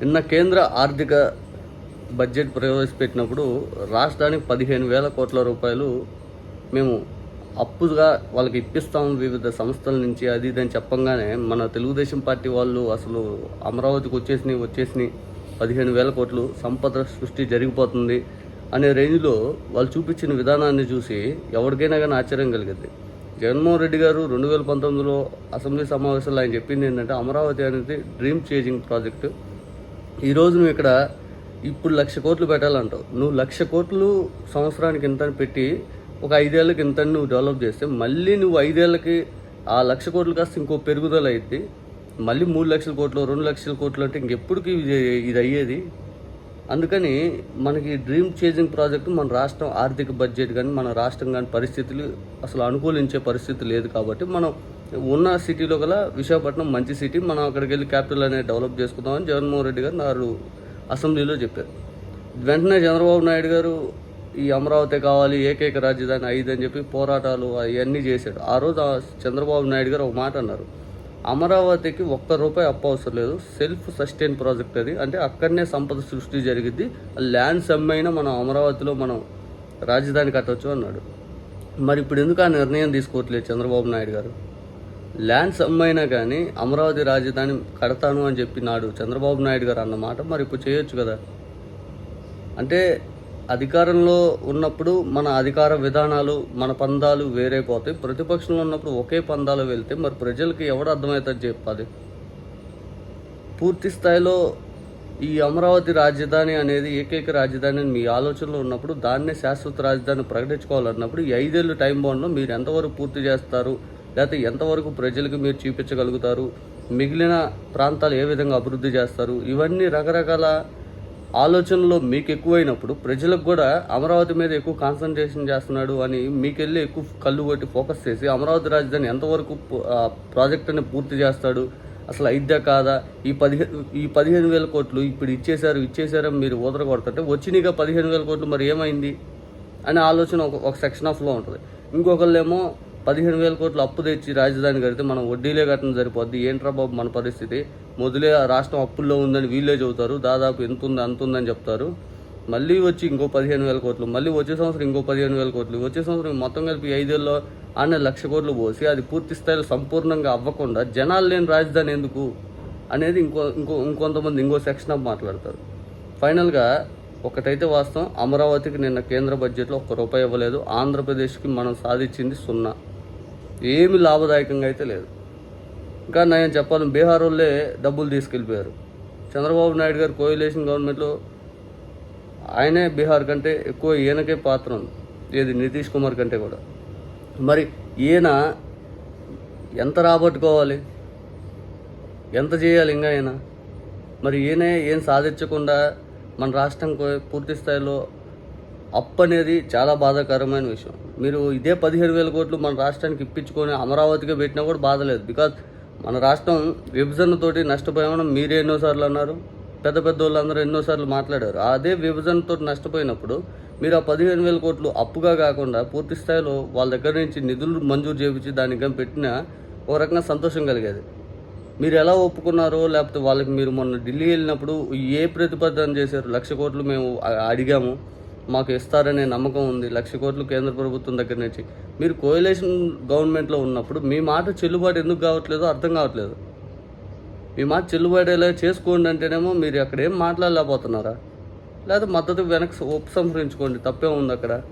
నిన్న కేంద్ర ఆర్థిక బడ్జెట్ ప్రవేశపెట్టినప్పుడు రాష్ట్రానికి పదిహేను వేల కోట్ల రూపాయలు మేము అప్పుగా వాళ్ళకి ఇప్పిస్తాం వివిధ సంస్థల నుంచి అది ఇది అని చెప్పంగానే మన తెలుగుదేశం పార్టీ వాళ్ళు అసలు అమరావతికి వచ్చేసినాయి వచ్చేసినాయి. పదిహేను వేల కోట్లు సంపద సృష్టి జరిగిపోతుంది అనే రేంజ్లో వాళ్ళు చూపించిన విధానాన్ని చూసి ఎవరికైనా కానీ ఆశ్చర్యం కలిగింది. జగన్మోహన్ రెడ్డి గారు రెండు వేల పంతొమ్మిదిలో అసెంబ్లీ సమావేశంలో ఆయన చెప్పింది ఏంటంటే అమరావతి అనేది డ్రీమ్ చేంజింగ్ ప్రాజెక్టు. ఈరోజు నువ్వు ఇక్కడ ఇప్పుడు లక్ష కోట్లు పెట్టాలంటావు. నువ్వు లక్ష కోట్లు సంవత్సరానికి ఇంత పెట్టి ఒక ఐదేళ్ళకి ఇంత నువ్వు డెవలప్ చేస్తే మళ్ళీ నువ్వు ఐదేళ్ళకి ఆ లక్ష కోట్లు కాస్త ఇంకో పెరుగుదల అయితే మళ్ళీ మూడు లక్షల కోట్లు రెండు లక్షల కోట్లు అంటే ఇంకెప్పటికి ఇది ఇది అయ్యేది? అందుకని మనకి డ్రీమ్ చేంజింగ్ ప్రాజెక్టు మన రాష్ట్రం ఆర్థిక బడ్జెట్ కానీ మన రాష్ట్రం కానీ పరిస్థితులు అసలు అనుకూలించే పరిస్థితి లేదు కాబట్టి మనం ఉన్న సిటీలో గల విశాఖపట్నం మంచి సిటీ మనం అక్కడికి వెళ్ళి క్యాపిటల్ అనేది డెవలప్ చేసుకుందామని జగన్మోహన్ రెడ్డి గారు నారు అసెంబ్లీలో చెప్పారు. వెంటనే చంద్రబాబు నాయుడు గారు ఈ అమరావతి కావాలి ఏకైక రాజధాని ఐదు అని చెప్పి పోరాటాలు అవన్నీ చేశాడు. ఆ రోజు ఆ చంద్రబాబు నాయుడు గారు ఒక మాట అన్నారు. అమరావతికి ఒక్క రూపాయి అప్పవసరం లేదు. సెల్ఫ్ సస్టైన్ ప్రాజెక్ట్ అది. అంటే అక్కడనే సంపద సృష్టి జరిగిద్ది. ల్యాండ్స్ అమ్మైనా మనం అమరావతిలో మనం రాజధాని కట్టవచ్చు అన్నాడు. మరి ఇప్పుడు ఎందుకు ఆ నిర్ణయం తీసుకోవట్లేదు చంద్రబాబు నాయుడు గారు? ల్యాండ్స్ అమ్మైనా కానీ అమరావతి రాజధాని కడతాను అని చెప్పి నాడు చంద్రబాబు నాయుడు గారు అన్నమాట మరి ఇప్పుడు చేయొచ్చు కదా? అంటే అధికారంలో ఉన్నప్పుడు మన అధికార విధానాలు మన పందాలు వేరైపోతాయి ప్రతిపక్షంలో ఉన్నప్పుడు ఒకే పందాలు వెళ్తే మరి ప్రజలకి ఎవడు అర్థమవుతుంది చెప్పాలి? పూర్తి స్థాయిలో ఈ అమరావతి రాజధాని అనేది ఏకైక రాజధాని అని మీ ఆలోచనలో ఉన్నప్పుడు దాన్నే శాశ్వత రాజధాని ప్రకటించుకోవాలన్నప్పుడు ఈ ఐదేళ్ళు టైం బాండ్లో మీరు ఎంతవరకు పూర్తి చేస్తారు? లేకపోతే ఎంతవరకు ప్రజలకు మీరు చూపించగలుగుతారు? మిగిలిన ప్రాంతాలు ఏ విధంగా అభివృద్ధి చేస్తారు? ఇవన్నీ రకరకాల ఆలోచనలో మీకు ఎక్కువైనప్పుడు ప్రజలకు కూడా అమరావతి మీద ఎక్కువ కాన్సన్ట్రేషన్ చేస్తున్నాడు అని మీకెళ్ళి ఎక్కువ కళ్ళు కొట్టి ఫోకస్ చేసి అమరావతి రాజధాని ఎంతవరకు ప్రాజెక్ట్ అని పూర్తి చేస్తాడు? అసలు అయిద్దా కాదా? ఈ పదిహేను ఈ పదిహేను వేల కోట్లు ఇప్పుడు ఇచ్చేశారు ఇచ్చేశారు మీరు ఊదర కొడుతుంటే వచ్చినాయిగా పదిహేను వేల కోట్లు మరి ఏమైంది? అనే ఆలోచన ఒక ఒక సెక్షన్ ఆఫ్లో ఉంటుంది. ఇంకొకళ్ళేమో పదిహేను వేల కోట్లు అప్పు తెచ్చి రాజధాని కడితే మనం వడ్డీలే కట్టడం సరిపోద్ది. ఏంట్రా బాబు మన పరిస్థితి? మొదలే ఆ రాష్ట్రం అప్పుల్లో ఉందని వీళ్ళే చెబుతారు. దాదాపు ఎంత ఉంది అంత ఉందని చెప్తారు. మళ్ళీ వచ్చి ఇంకో పదిహేను వేల కోట్లు. మళ్ళీ వచ్చే సంవత్సరం ఇంకో పదిహేను వేల కోట్లు. వచ్చే సంవత్సరం మొత్తం కలిపి ఐదేళ్ళలో అనే లక్ష కోట్లు పోసి అది పూర్తి స్థాయిలో సంపూర్ణంగా అవ్వకుండా జనాలు లేని రాజధాని ఎందుకు? అనేది ఇంకో ఇంకో ఇంకొంతమంది ఇంకో సెక్షన్ ఆఫ్ మాట్లాడతారు. ఫైనల్గా ఒకటైతే వాస్తవం. అమరావతికి నిన్న కేంద్ర బడ్జెట్లో ఒక్క రూపాయి ఇవ్వలేదు. ఆంధ్రప్రదేశ్కి మనం సాధించింది సున్నా. ఏమి లాభదాయకంగా అయితే లేదు. ఇంకా నేను చెప్పాలి బీహార్ వాళ్ళే డబ్బులు తీసుకెళ్ళిపోయారు. చంద్రబాబు నాయుడు గారు కోయిలేషన్ గవర్నమెంట్లో ఆయనే బీహార్ కంటే ఎక్కువ ఈయనకే పాత్ర ఉంది ఏది నితీష్ కుమార్ కంటే కూడా. మరి ఈయన ఎంత రాబట్టుకోవాలి? ఎంత చేయాలి ఇంకా ఆయన మరి ఈయనే ఏం సాధించకుండా మన రాష్ట్రం కో- పూర్తి స్థాయిలో అప్పు అనేది చాలా బాధాకరమైన విషయం. మీరు ఇదే పదిహేడు వేల కోట్లు మన రాష్ట్రానికి ఇప్పించుకొని అమరావతిగా పెట్టినా కూడా బాధలేదు బికాజ్ మన రాష్ట్రం విభజనతోటి నష్టపోయామని మీరే ఎన్నోసార్లు అన్నారు. పెద్ద పెద్ద వాళ్ళందరూ ఎన్నోసార్లు మాట్లాడారు. అదే విభజనతో నష్టపోయినప్పుడు మీరు ఆ పదిహేను వేల కోట్లు అప్పుగా కాకుండా పూర్తి స్థాయిలో వాళ్ళ దగ్గర నుంచి నిధులు మంజూరు చేయించి దానికి పెట్టిన పెట్టినా ఒక రకంగా సంతోషం కలిగేది. మీరు ఎలా ఒప్పుకున్నారో లేకపోతే వాళ్ళకి మీరు మొన్న ఢిల్లీ వెళ్ళినప్పుడు ఏ ప్రతిపాదన చేశారు? లక్ష కోట్లు మేము అడిగాము. మాకు ఇస్తారనే నమ్మకం ఉంది. లక్ష కోట్లు కేంద్ర ప్రభుత్వం దగ్గర నుంచి. మీరు కోయలేషన్ గవర్నమెంట్లో ఉన్నప్పుడు మీ మాట చెల్లుబాటు ఎందుకు కావట్లేదో అర్థం కావట్లేదు. మీ మాట చెల్లుబాటేలా చేసుకోండి అంటేనేమో మీరు అక్కడ ఏం మాట్లాడలేకపోతున్నారా? లేదా మద్దతు వెనక్కి ఉపసంహరించుకోండి. తప్పే ఉంది అక్కడ?